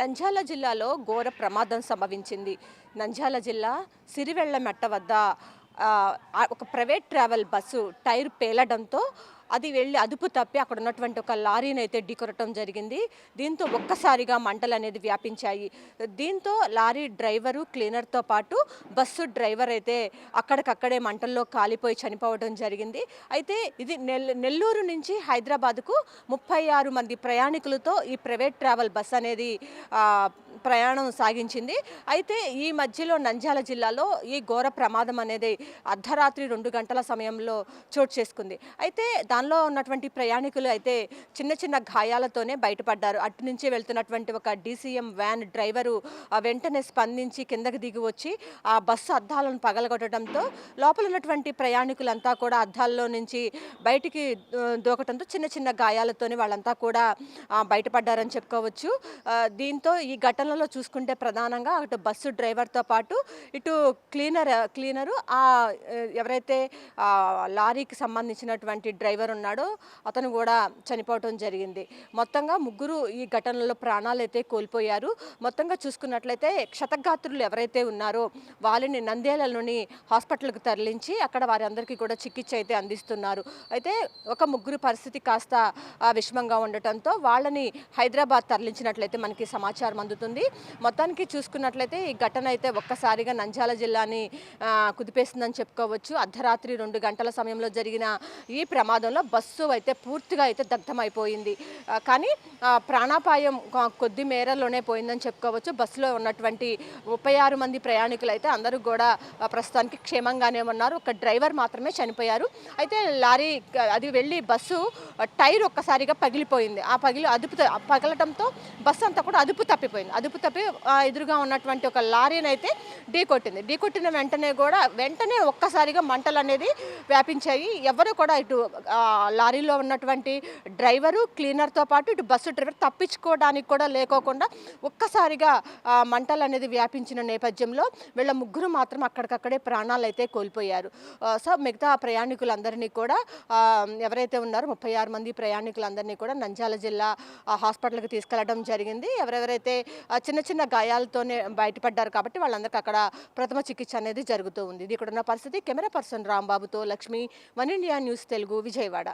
నంద్యాల జిల్లాలో ఘోర ప్రమాదం సంభవించింది. నంద్యాల జిల్లా సిరివెళ్ళ మెట్ట వద్ద ఒక ప్రైవేట్ ట్రావెల్ బస్సు టైర్ పేలడంతో అది వెళ్ళి అదుపు తప్పి అక్కడ ఉన్నటువంటి ఒక లారీని అయితే ఢీకొనటం జరిగింది. దీంతో ఒక్కసారిగా మంటలు అనేది వ్యాపించాయి. దీంతో లారీ డ్రైవరు క్లీనర్తో పాటు బస్సు డ్రైవర్ అయితే అక్కడికక్కడే మంటల్లో కాలిపోయి చనిపోవడం జరిగింది. అయితే ఇది నెల్ నెల్లూరు నుంచి హైదరాబాద్కు ముప్పై ఆరు మంది ప్రయాణికులతో ఈ ప్రైవేట్ ట్రావెల్ బస్ అనేది ప్రయాణం సాగించింది. అయితే ఈ మధ్యలో నంద్యాల జిల్లాలో ఈ ఘోర ప్రమాదం అనేది అర్ధరాత్రి రెండు గంటల సమయంలో చోటు చేసుకుంది. అయితే దానిలో ఉన్నటువంటి ప్రయాణికులు అయితే చిన్న చిన్న గాయాలతోనే బయటపడ్డారు. అటు నుంచి వెళ్తున్నటువంటి ఒక డీసీఎం వ్యాన్ డ్రైవరు వెంటనే స్పందించి కిందకి దిగి వచ్చి ఆ బస్సు అద్దాలను పగలగొట్టడంతో లోపల ఉన్నటువంటి ప్రయాణికులంతా కూడా అద్దాల్లో నుంచి బయటికి దూకటంతో చిన్న చిన్న గాయాలతోనే వాళ్ళంతా కూడా బయటపడ్డారని చెప్పుకోవచ్చు. దీంతో ఈ ఘటనలో చూసుకుంటే ప్రధానంగా అటు బస్సు డ్రైవర్తో పాటు ఇటు క్లీనర్ క్లీనరు ఆ ఎవరైతే లారీకి సంబంధించినటువంటి డ్రైవర్ ఉన్నాడో అతను కూడా చనిపోవటం జరిగింది. మొత్తంగా ముగ్గురు ఈ ఘటనలో ప్రాణాలు అయితే కోల్పోయారు. మొత్తంగా చూసుకున్నట్లయితే క్షతగాత్రులు ఎవరైతే ఉన్నారో వాళ్ళని నంద్యాలలోని హాస్పిటల్కు తరలించి అక్కడ వారందరికీ కూడా చికిత్స అయితే అందిస్తున్నారు. అయితే ఒక ముగ్గురు పరిస్థితి కాస్త విషమంగా ఉండటంతో వాళ్ళని హైదరాబాద్ తరలించినట్లయితే మనకి సమాచారం అందుతుంది. మొత్తానికి చూసుకున్నట్లయితే ఈ ఘటన అయితే ఒక్కసారిగా నంద్యాల జిల్లాని కుదిపేసిందని కుదిపేస్తుందని చెప్పుకోవచ్చు. అర్ధరాత్రి రెండు గంటల సమయంలో జరిగిన ఈ ప్రమాదంలో బస్సు అయితే పూర్తిగా అయితే దగ్ధమైపోయింది. కానీ ప్రాణాపాయం కొద్ది మేరలోనే పోయిందని చెప్పుకోవచ్చు. బస్సులో ఉన్నటువంటి ముప్పై ఆరు మంది ప్రయాణికులు అయితే అందరూ కూడా ప్రస్తుతానికి క్షేమంగానే ఉన్నారు. ఒక డ్రైవర్ మాత్రమే చనిపోయారు. అయితే లారీ అది వెళ్ళి బస్సు టైర్ ఒక్కసారిగా పగిలిపోయింది. ఆ పగిలి అదుపు పగలటంతో బస్సు అంతా కూడా అదుపు తప్పిపోయింది. అదుపు తప్పి ఎదురుగా ఉన్నటువంటి ఒక లారీని అయితే ఢీ కొట్టింది వెంటనే కూడా వెంటనే ఒక్కసారిగా మంటలు అనేది వ్యాపించాయి. ఎవరు కూడా ఇటు లారీలో ఉన్నటువంటి డ్రైవరు క్లీనర్తో పాటు ఇటు బస్సు డ్రైవర్ తప్పించుకోవడానికి కూడా లేకోకుండా ఒక్కసారిగా మంటలు అనేది వ్యాపించిన నేపథ్యంలో వీళ్ళ ముగ్గురు మాత్రం అక్కడికక్కడే ప్రాణాలు అయితే కోల్పోయారు. సో మిగతా ప్రయాణికులందరినీ కూడా ఎవరైతే ఉన్నారో ముప్పై ఆరు మంది ప్రయాణికులందరినీ కూడా నంద్యాల జిల్లా హాస్పిటల్కి తీసుకెళ్ళడం జరిగింది. ఎవరెవరైతే చిన్న చిన్న గాయాలతోనే బయటపడ్డారు కాబట్టి వాళ్ళందరికీ అక్కడ ప్రథమ చికిత్స అనేది జరుగుతూ ఉంది. ఇది ఇక్కడ ఉన్న పరిస్థితి. Camera person రాంబాబుతో Lakshmi one India news Telugu Vijayawada